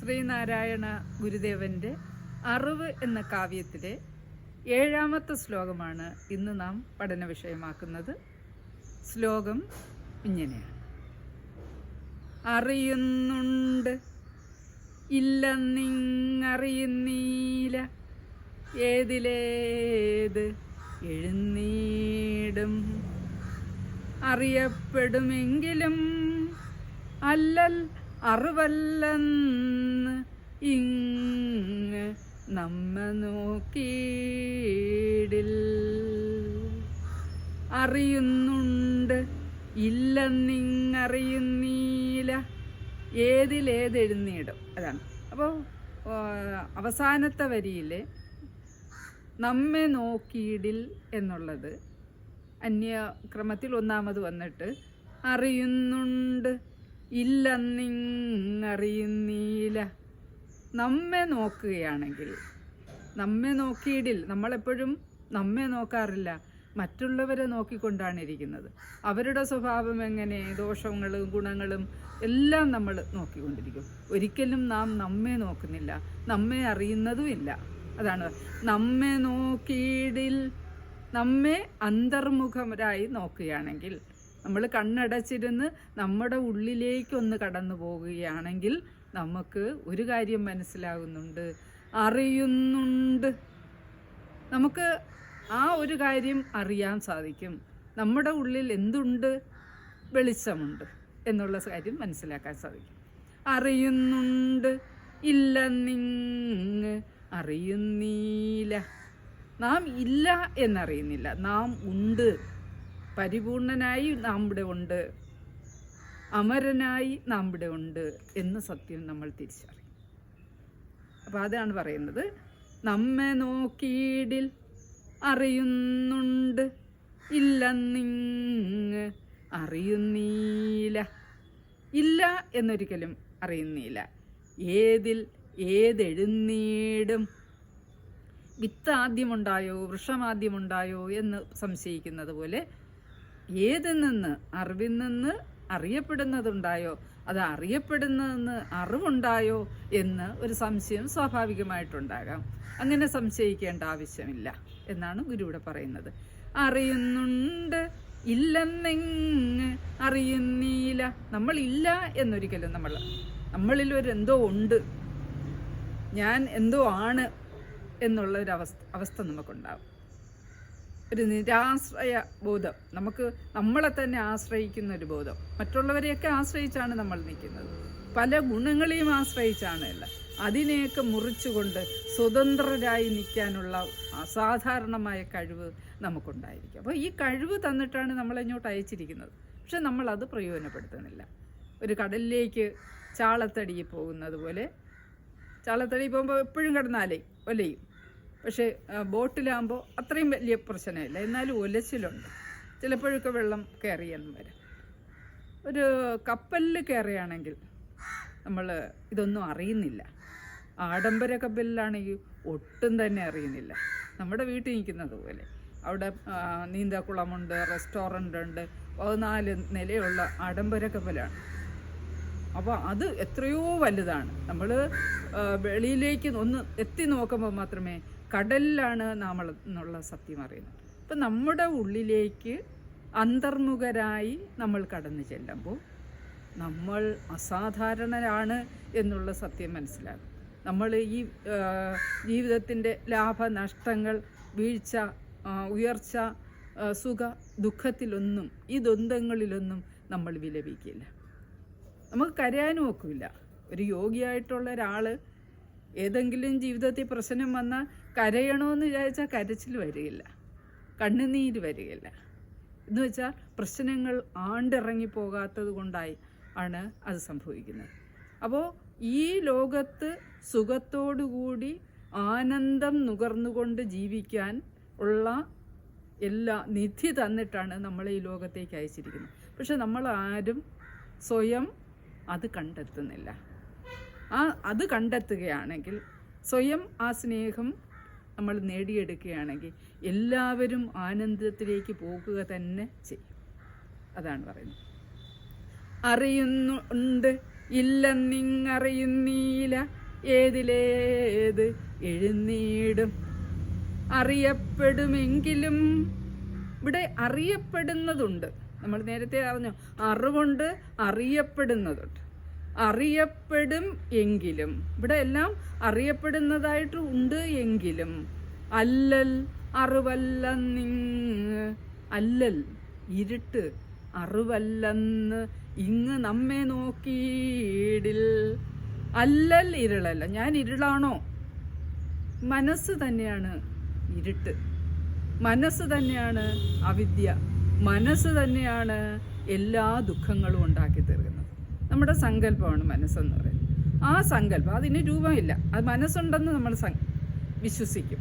ശ്രീനാരായണ ഗുരുദേവന്റെ അറിവ് എന്ന കാവ്യത്തിലെ ഏഴാമത്തെ ശ്ലോകമാണ് ഇന്ന് നാം പഠന വിഷയമാക്കുന്നത്. ശ്ലോകം ഇങ്ങനെയാണ്. അറിയുന്നുണ്ട് ഇല്ല ഇല്ലെന്നിങ്ങറിയുന്നീല ഏതിലേത് എഴുന്നീടും? അറിയപ്പെടുമെങ്കിലും അല്ലൽ അറിവല്ലെന്ന് ഇങ് നമ്മ നോക്കിയിടിൽ. അറിയുന്നുണ്ട് ഇല്ലെന്നിങ്ങറിയുന്നീല. ഏതിലേതെഴുന്നീടും. അതാണ്. അപ്പോൾ അവസാനത്തെ വരിയിൽ നമ്മെ നോക്കിയിടിൽ എന്നുള്ളത് അന്യക്രമത്തിൽ ഒന്നാമത് വന്നിട്ട് അറിയുന്നുണ്ട് ഇല്ലെന്നിങ്ങറിയുന്നീല. നമ്മെ നോക്കുകയാണെങ്കിൽ നമ്മെ നോക്കിയിടിൽ നമ്മളെപ്പോഴും നമ്മെ നോക്കാറില്ല. മറ്റുള്ളവരെ നോക്കിക്കൊണ്ടാണ് ഇരിക്കുന്നത്. അവരുടെ സ്വഭാവം എങ്ങനെ ദോഷങ്ങളും ഗുണങ്ങളും എല്ലാം നമ്മൾ നോക്കിക്കൊണ്ടിരിക്കും. ഒരിക്കലും നാം നമ്മെ നോക്കുന്നില്ല നമ്മെ അറിയുന്നതുമില്ല. അതാണ്. നമ്മെ നോക്കിയിടിൽ നമ്മെ അന്തർമുഖരായി നോക്കുകയാണെങ്കിൽ നമ്മൾ കണ്ണടച്ചിരുന്ന് നമ്മുടെ ഉള്ളിലേക്കൊന്ന് കടന്നു പോകുകയാണെങ്കിൽ നമുക്ക് ഒരു കാര്യം മനസ്സിലാകുന്നുണ്ട് അറിയുന്നുണ്ട്. നമുക്ക് ആ ഒരു കാര്യം അറിയാൻ സാധിക്കും. നമ്മുടെ ഉള്ളിൽ എന്തുണ്ട്? വെളിച്ചമുണ്ട് എന്നുള്ള കാര്യം മനസ്സിലാക്കാൻ സാധിക്കും. അറിയുന്നുണ്ട് ഇല്ല നിങ്ങ് അറിയുന്നില്ല നാം ഇല്ല എന്നറിയുന്നില്ല. നാം ഉണ്ട് പരിപൂർണനായി നാം ഇവിടെ ഉണ്ട്. അമരനായി നാം ഇവിടെ ഉണ്ട് എന്ന് സത്യം നമ്മൾ തിരിച്ചറിയും. അപ്പോൾ അതാണ് പറയുന്നത്. നമ്മെ നോക്കിയിടിൽ അറിയുന്നുണ്ട്. ഇല്ലെന്നിങ് അറിയുന്നീല. ഇല്ല എന്നൊരിക്കലും അറിയുന്നില്ല ഏതിൽ ഏതെഴുന്നീടും? വിത്ത് ആദ്യമുണ്ടായോ വൃക്ഷമാദ്യമുണ്ടായോ എന്ന് സംശയിക്കുന്നത് പോലെ ഏതിൽ നിന്ന് അറിവിൽ നിന്ന് അറിയപ്പെടുന്നതുണ്ടായോ? അത് അറിയപ്പെടുന്നതെന്ന് അറിവുണ്ടായോ? എന്ന് ഒരു സംശയം സ്വാഭാവികമായിട്ടുണ്ടാകാം. അങ്ങനെ സംശയിക്കേണ്ട ആവശ്യമില്ല എന്നാണ് ഗുരു ഇവിടെ പറയുന്നത്. അറിയുന്നുണ്ട് ഇല്ലെന്നെങ് അറിയുന്നില്ല നമ്മളില്ല എന്നൊരിക്കലും നമ്മൾ നമ്മളിൽ ഒരു എന്തോ ഉണ്ട്. ഞാൻ എന്തോ ആണ് എന്നുള്ള ഒരു അവസ്ഥ അവസ്ഥ നമുക്കുണ്ടാവും. ഒരു നിരാശ്രയ ബോധം. നമുക്ക് നമ്മളെ തന്നെ ആശ്രയിക്കുന്ന ഒരു ബോധം. മറ്റുള്ളവരെയൊക്കെ ആശ്രയിച്ചാണ് നമ്മൾ നിൽക്കുന്നത്. പല ഗുണങ്ങളെയും ആശ്രയിച്ചാണ് അല്ല. അതിനെയൊക്കെ മുറിച്ചുകൊണ്ട് സ്വതന്ത്രരായി നിൽക്കാനുള്ള അസാധാരണമായ കഴിവ് നമുക്കുണ്ടായിരിക്കും. അപ്പോൾ ഈ കഴിവ് തന്നിട്ടാണ് നമ്മളിങ്ങോട്ട് അയച്ചിരിക്കുന്നത്. പക്ഷെ നമ്മളത് പ്രയോജനപ്പെടുത്തുന്നില്ല. ഒരു കടലിലേക്ക് ചാളത്തടിയിൽ പോകുന്നത് പോലെ ചാളത്തടി പോകുമ്പോൾ എപ്പോഴും കിടന്നാലേ ഒലയും. പക്ഷേ ബോട്ടിലാകുമ്പോൾ അത്രയും വലിയ പ്രശ്നമില്ല. എന്നാലും ഒലച്ചിലുണ്ട്. ചിലപ്പോഴൊക്കെ വെള്ളം കയറിയെന്ന് വരെ. ഒരു കപ്പലിൽ കയറുകയാണെങ്കിൽ നമ്മൾ ഇതൊന്നും അറിയുന്നില്ല. ആഡംബര കപ്പലിലാണെങ്കിൽ ഒട്ടും തന്നെ അറിയുന്നില്ല. നമ്മുടെ വീട്ടിൽ നിൽക്കുന്നത് പോലെ. അവിടെ നീന്തക്കുളമുണ്ട് റെസ്റ്റോറന്റ് ഉണ്ട് പതിനാല് നിലയുള്ള ആഡംബര കപ്പലാണ്. അപ്പോൾ അത് എത്രയോ വലുതാണ്. നമ്മൾ വെളിയിലേക്ക് ഒന്ന് എത്തി നോക്കുമ്പോൾ മാത്രമേ കടലിലാണ് നമ്മൾ എന്നുള്ള സത്യം അറിയുന്നത്. അപ്പം നമ്മുടെ ഉള്ളിലേക്ക് അന്തർമുഖരായി നമ്മൾ കടന്നു ചെല്ലുമ്പോൾ നമ്മൾ അസാധാരണരാണ് എന്നുള്ള സത്യം മനസ്സിലാകും. നമ്മൾ ഈ ജീവിതത്തിന്റെ ലാഭനഷ്ടങ്ങൾ വീഴ്ച ഉയർച്ച സുഖ ദുഃഖത്തിലൊന്നും ഈ ദ്വന്ദ്ങ്ങളിലൊന്നും നമ്മൾ വിലപിക്കില്ല. നമുക്ക് കരയാനും ഒക്കില്ല. ഒരു യോഗിയായിട്ടുള്ള ഒരാൾ ഏതെങ്കിലും ജീവിതത്തിൽ പ്രശ്നം വന്നാൽ കരയണമെന്ന് വിചാരിച്ചാൽ കരച്ചിൽ വരികയില്ല. കണ്ണുനീര് വരികയില്ല. എന്ന് വെച്ചാൽ പ്രശ്നങ്ങൾ ആണ്ടിറങ്ങി പോകാത്തത് കൊണ്ടായി ആണ് അത് സംഭവിക്കുന്നത്. അപ്പോൾ ഈ ലോകത്ത് സുഖത്തോടുകൂടി ആനന്ദം നുകർന്നുകൊണ്ട് ജീവിക്കാൻ ഉള്ള എല്ലാ നിധി തന്നിട്ടാണ് നമ്മളെ ഈ ലോകത്തേക്ക് അയച്ചിരിക്കുന്നത്. പക്ഷെ നമ്മൾ ആരും സ്വയം അത് കണ്ടെത്തുന്നില്ല. ആ അത് കണ്ടെത്തുകയാണെങ്കിൽ സ്വയം ആ സ്നേഹം നമ്മൾ നേടിയെടുക്കുകയാണെങ്കിൽ എല്ലാവരും ആനന്ദത്തിലേക്ക് പോകുക തന്നെ ചെയ്യും. അതാണ് പറയുന്നത്. അറിയുന്നുണ്ട് ഇല്ല ഇല്ലെന്നിങ്ങറിയുന്നീല ഏതിലേത് എഴുന്നീടും. അറിയപ്പെടുമെങ്കിലും ഇവിടെ അറിയപ്പെടുന്നതുണ്ട്. നമ്മൾ നേരത്തെ അറിഞ്ഞു അറിവുണ്ട് അറിയപ്പെടുന്നതുണ്ട്. അറിയപ്പെടും എങ്കിലും. ഇവിടെ എല്ലാം അറിയപ്പെടുന്നതായിട്ട് ഉണ്ട് എങ്കിലും. അല്ലൽ അറിവല്ലെന്നിങ് അല്ലൽ ഇരുട്ട് അറിവല്ലെന്ന് ഇങ്ങ് നമ്മെ നോക്കിയിടിൽ. അല്ലൽ ഇരുളല്ല ഞാൻ ഇരുളാണോ? മനസ്സ് തന്നെയാണ് ഇരുട്ട്. മനസ്സ് തന്നെയാണ് അവിദ്യ. മനസ്സ് തന്നെയാണ് എല്ലാ ദുഃഖങ്ങളും ഉണ്ടാക്കി തീർക്കുന്നത് നമ്മുടെ സങ്കല്പമാണ് മനസ്സെന്ന് പറയുന്നത്. ആ സങ്കല്പം അതിന് രൂപമില്ല. അത് മനസ്സുണ്ടെന്ന് നമ്മൾ വിശ്വസിക്കും.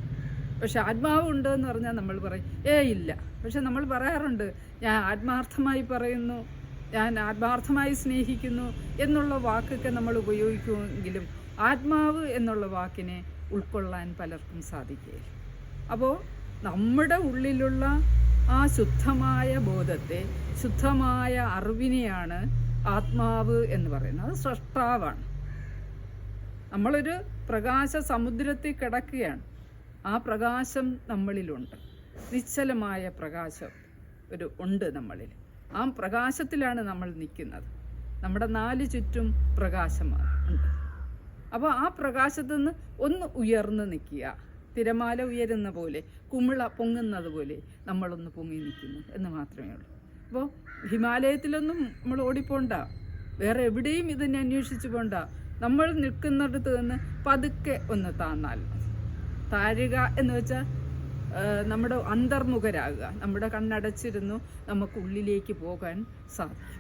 പക്ഷെ ആത്മാവ് ഉണ്ട് എന്ന് പറഞ്ഞാൽ നമ്മൾ പറയും ഏ ഇല്ല. പക്ഷെ നമ്മൾ പറയാറുണ്ട് ഞാൻ ആത്മാർത്ഥമായി പറയുന്നു ഞാൻ ആത്മാർത്ഥമായി സ്നേഹിക്കുന്നു എന്നുള്ള വാക്കൊക്കെ നമ്മൾ ഉപയോഗിക്കുമെങ്കിലും ആത്മാവ് എന്നുള്ള വാക്കിനെ ഉൾക്കൊള്ളാൻ പലർക്കും സാധിക്കുകയില്ല. അപ്പോൾ നമ്മുടെ ഉള്ളിലുള്ള ആ ശുദ്ധമായ ബോധത്തെ ശുദ്ധമായ അറിവിനെയാണ് ആത്മാവ് എന്ന് പറയുന്നത്. സൃഷ്ടാവാണ്. നമ്മളൊരു പ്രകാശ സമുദ്രത്തിൽ കിടക്കുകയാണ്. ആ പ്രകാശം നമ്മളിലുണ്ട്. നിശ്ചലമായ പ്രകാശം ഒരു ഉണ്ട് നമ്മളിൽ. ആ പ്രകാശത്തിലാണ് നമ്മൾ നിൽക്കുന്നത്. നമ്മുടെ നാല് ചുറ്റും പ്രകാശമാണ്. ഉണ്ട്. അപ്പോൾ ആ പ്രകാശത്തു നിന്ന് ഒന്ന് ഉയർന്നു നിൽക്കുക. തിരമാല ഉയരുന്ന പോലെ കുമിള പൊങ്ങുന്നത് പോലെ നമ്മളൊന്ന് പൊങ്ങി നിൽക്കുന്നു എന്ന് മാത്രമേ ഉള്ളൂ. അപ്പോൾ ഹിമാലയത്തിലൊന്നും നമ്മൾ ഓടിപ്പോണ്ട. വേറെ എവിടെയും ഇതിനെ അന്വേഷിച്ച് പോണ്ട. നമ്മൾ നിൽക്കുന്നിടത്ത് നിന്ന് പതുക്കെ ഒന്ന് താന്നാൽ. താഴുക എന്ന് വെച്ചാൽ നമ്മുടെ അന്തർമുഖരാകുക. നമ്മുടെ കണ്ണടച്ചിരുന്നു നമുക്കുള്ളിലേക്ക് പോകാൻ സാധിക്കും.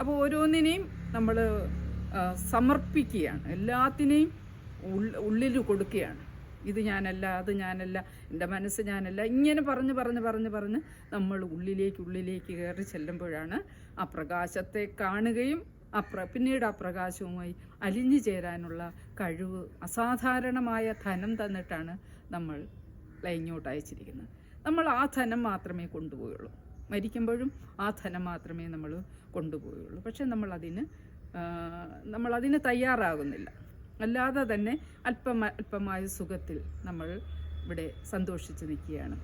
അപ്പോൾ ഓരോന്നിനെയും നമ്മൾ സമർപ്പിക്കുകയാണ്. എല്ലാത്തിനെയും ഉള്ളിൽ കൊടുക്കുകയാണ്. ഇത് ഞാനല്ല അത് ഞാനല്ല എന്റെ മനസ്സ് ഞാനല്ല ഇങ്ങനെ പറഞ്ഞ് പറഞ്ഞ് പറഞ്ഞ് പറഞ്ഞ് നമ്മൾ ഉള്ളിലേക്ക് ഉള്ളിലേക്ക് കയറി ചെല്ലുമ്പോഴാണ് ആ പ്രകാശത്തെ കാണുകയും അപ്ര പ്ര പിന്നീട് ആ പ്രകാശവുമായി അലിഞ്ഞു ചേരാനുള്ള കഴിവ് അസാധാരണമായ ധനം തന്നിട്ടാണ് നമ്മൾ ലൈങ്ങോട്ട് അയച്ചിരിക്കുന്നത്. നമ്മൾ ആ ധനം മാത്രമേ കൊണ്ടുപോയുള്ളൂ. മരിക്കുമ്പോഴും ആ ധനം മാത്രമേ നമ്മൾ കൊണ്ടുപോയുള്ളൂ. പക്ഷെ നമ്മളതിന് നമ്മളതിന് തയ്യാറാകുന്നില്ല. അല്ലാതെ തന്നെ അല്പം അല്പമായ സുഖത്തിൽ നമ്മൾ ഇവിടെ സന്തോഷിച്ച് നിൽക്കുകയാണ്.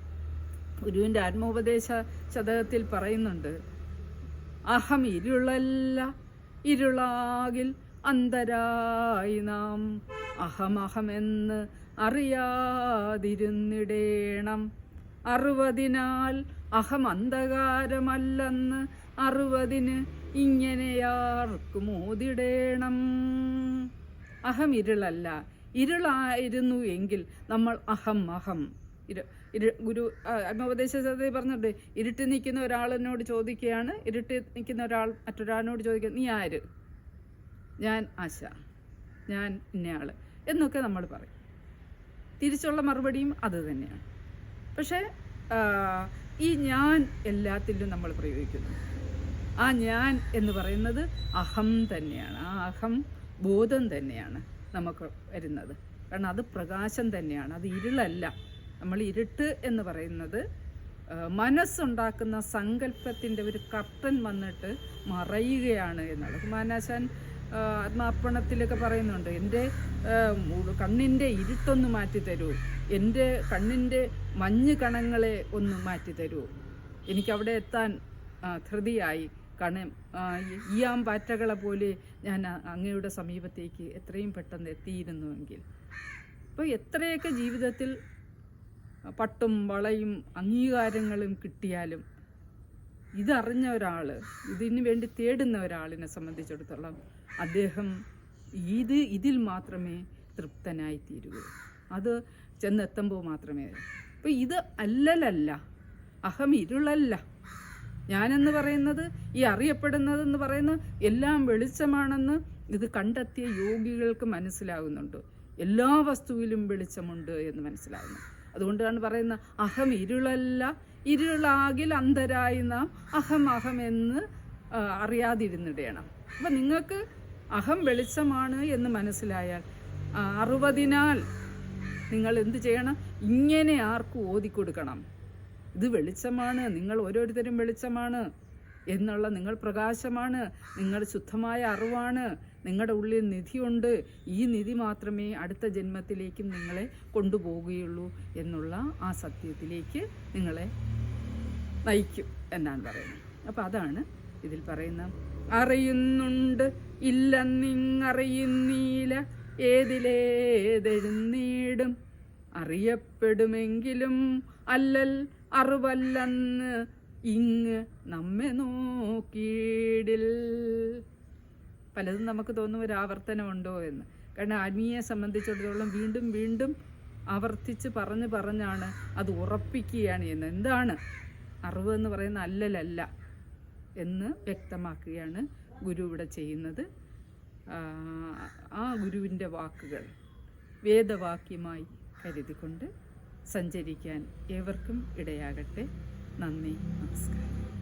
ഗുരുവിന്റെ ആത്മോപദേശ ശതകത്തിൽ പറയുന്നുണ്ട് അഹം ഇരുളല്ല ഇരുളാകിൽ അന്തരായി നാം. അഹമഹമെന്ന് അറിയാതിരുന്നിടേണം. അറുപതിനാൽ അഹം അന്ധകാരമല്ലെന്ന് അറുപതിന് ഇങ്ങനെയാർക്കും ഓതിടേണം. അഹം ഇരുളല്ല. ഇരുളായിരുന്നു എങ്കിൽ നമ്മൾ അഹം അഹം. ഇരു ഇരു ഗുരു അമ്മോപദേശ ആത്മോപദേശത്തിൽ പറഞ്ഞിട്ട് ഇരുട്ടി നിൽക്കുന്ന ഒരാളിനോട് ചോദിക്കുകയാണ്. ഇരുട്ടി നിൽക്കുന്ന ഒരാൾ മറ്റൊരാളിനോട് ചോദിക്കുക നീ ആര്? ഞാൻ ആശ. ഞാൻ ഇന്നയാൾ എന്നൊക്കെ നമ്മൾ പറയും. തിരിച്ചുള്ള മറുപടിയും അത് തന്നെയാണ്. പക്ഷേ ഈ ഞാൻ എല്ലാത്തിലും നമ്മൾ പ്രയോഗിക്കുന്നു. ആ ഞാൻ എന്ന് പറയുന്നത് അഹം തന്നെയാണ്. ആ അഹം ബോധം തന്നെയാണ് നമുക്ക് വരുന്നത്. കാരണം അത് പ്രകാശം തന്നെയാണ് അത് ഇരുളല്ല. നമ്മൾ ഇരുട്ട് എന്ന് പറയുന്നത് മനസ്സുണ്ടാക്കുന്ന സങ്കല്പത്തിന്റെ ഒരു കർട്ടൻ വന്നിട്ട് മറയുകയാണ് എന്നുള്ളത്. മാനാശാൻ ആ, ആത്മാർപ്പണത്തിലൊക്കെ പറയുന്നുണ്ട് എന്റെ കണ്ണിന്റെ ഇരുട്ടൊന്ന് മാറ്റി തരൂ. എന്റെ കണ്ണിന്റെ മഞ്ഞ് കണങ്ങളെ ഒന്ന് മാറ്റി തരൂ. എനിക്കവിടെ എത്താൻ ധൃതിയായി. കാരണം ആ, പാറ്റകളെ പോലെ ഞാൻ അങ്ങയുടെ സമീപത്തേക്ക് എത്രയും പെട്ടെന്ന് എത്തിയിരുന്നുവെങ്കിൽ. അപ്പോൾ എത്രയൊക്കെ ജീവിതത്തിൽ പട്ടും വളയും അംഗീകാരങ്ങളും കിട്ടിയാലും ഇതറിഞ്ഞ ഒരാൾ ഇതിന് വേണ്ടി തേടുന്ന ഒരാളിനെ സംബന്ധിച്ചിടത്തോളം അദ്ദേഹം ഇത് ഇതിൽ മാത്രമേ തൃപ്തനായി തീരുകയുള്ളൂ. അത് ചെന്നെത്തുമ്പോൾ മാത്രമേ. അപ്പോൾ ഇത് അല്ലലല്ല അഹം ഇരുളല്ല. ഞാനെന്ന് പറയുന്നത് ഈ അറിയപ്പെടുന്നതെന്ന് പറയുന്നത് എല്ലാം വെളിച്ചമാണെന്ന് ഇത് കണ്ടെത്തിയ യോഗികൾക്ക് മനസ്സിലാകുന്നുണ്ട് എല്ലാ വസ്തുവിലും വെളിച്ചമുണ്ട് എന്ന് മനസ്സിലാകുന്നു അതുകൊണ്ടാണ് പറയുന്നത് അഹം ഇരുളല്ല ഇരുളാകിൽ അന്ധരായി നാം അഹം അഹം എന്ന് അറിയാതിരുന്നിടണം. അപ്പം നിങ്ങൾക്ക് അഹം വെളിച്ചമാണ് എന്ന് മനസ്സിലായാൽ അറുപതിനാൽ നിങ്ങൾ എന്ത് ചെയ്യണം? ഇങ്ങനെ ആർക്കും ഓതിക്കൊടുക്കണം? ഇത് വെളിച്ചമാണ് നിങ്ങൾ ഓരോരുത്തരും വെളിച്ചമാണ് എന്നുള്ള നിങ്ങൾ പ്രകാശമാണ് നിങ്ങൾ ശുദ്ധമായ അറിവാണ് നിങ്ങളുടെ ഉള്ളിൽ നിധിയുണ്ട്. ഈ നിധി മാത്രമേ അടുത്ത ജന്മത്തിലേക്കും നിങ്ങളെ കൊണ്ടുപോവുകയുള്ളൂ എന്നുള്ള ആ സത്യത്തിലേക്ക് നിങ്ങളെ നയിക്കും എന്നാണ് പറയുന്നത്. അപ്പം അതാണ് ഇതിൽ പറയുന്ന അറിയുന്നുണ്ട് ഇല്ലെന്നിങ്ങറിയുന്നീല ഏതിലേതെഴുന്നീടും. അറിയപ്പെടുമെങ്കിലും അല്ലൽ അറിവല്ലെന്ന് ഇങ്ങ് നമ്മെ നോക്കിയിടിൽ. പലതും നമുക്ക് തോന്നും ഒരു ആവർത്തനമുണ്ടോ എന്ന്. കാരണം ആത്മീയെ സംബന്ധിച്ചിടത്തോളം വീണ്ടും വീണ്ടും ആവർത്തിച്ച് പറഞ്ഞ് പറഞ്ഞാണ് അത് ഉറപ്പിക്കുകയാണ് എന്ന് എന്താണ്? അറിവ് എന്ന് പറയുന്ന അല്ലലല്ല എന്ന് വ്യക്തമാക്കുകയാണ് ഗുരു ഇവിടെ ചെയ്യുന്നത്. ആ ഗുരുവിന്റെ വാക്കുകൾ വേദവാക്യമായി കരുതിക്കൊണ്ട് സഞ്ചരിക്കാൻ ഏവർക്കും ഇടയാകട്ടെ. നന്ദി നമസ്കാരം.